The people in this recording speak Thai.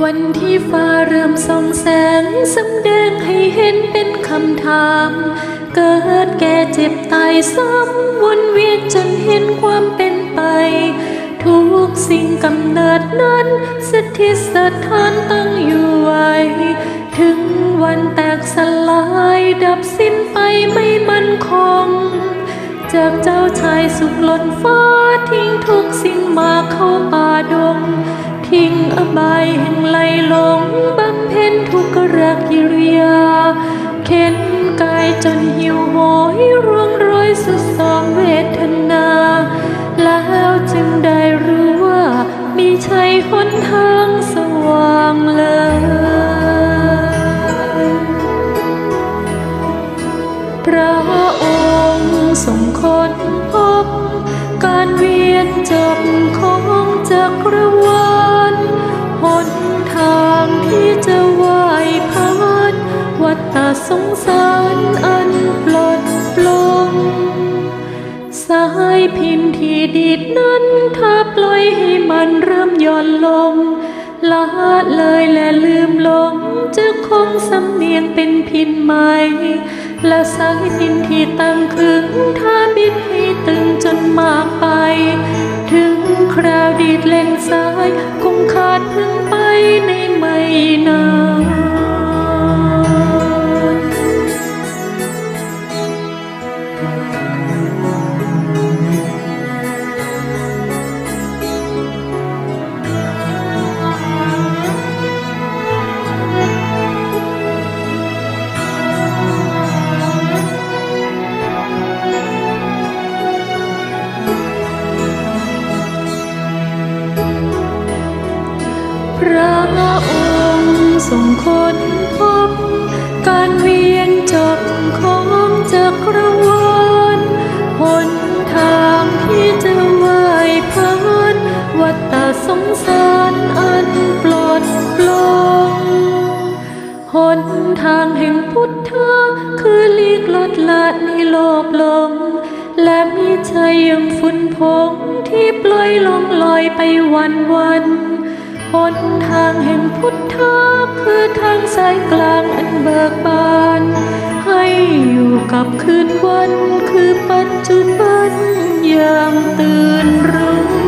วันที่ฟ้าเริ่มส่องแสงสำแดงให้เห็นเป็นคำถาม เกิดแก่เจ็บตายซ้ำวนเวียนจนเห็นความเป็นไป ทุกสิ่งกำเนิดนั้นสถิตสถานตั้งอยู่ไว้ ถึงวันแตกสลายดับสิ้นไปไม่มั่นคง จากเจ้าชายสุขหล่นฟ้าทิ้งทุกสิ่งมาเข้าป่าดง ทิ้งอบาย กกิริยา เข็นกายจนหิวโหยร่วงโรยสุดสองเวทนา แล้วจึงได้รู้ว่ามีชัยหนทางสว่างเลยพระองค์ทรงค้นพบ การเวียนจบของจักรวาลหน สงสารอันปลดปลง สายพินที่ดีดนั้นถ้าปล่อยให้มันเริ่มหย่อนลงละเลยและลืมลงจะคงสำเนียงเป็นพินใหม่และสายพินที่ตั้งขึงถ้าบิดให้ตึงจนมากไป ถึงคราวดีดเล่นสายคงขาดพึ่งไปในไม่นาน ระองค์ทรงค้นพบการเวียนจบของจักรวาลหนทางที่จะว่ายผ่านวัฏสงสารอันปลดปลงหนทางแห่งพุทธะคือลีกลดละในโลกลมและมีใจยังฝุ่นผงที่ปล่อยลงลอยไปวันวัน หนทางแห่งพุทธะคือทางสายกลางอันเบิกบาน ให้อยู่กับคืนวันคือปัจจุบันอย่างตื่นรู้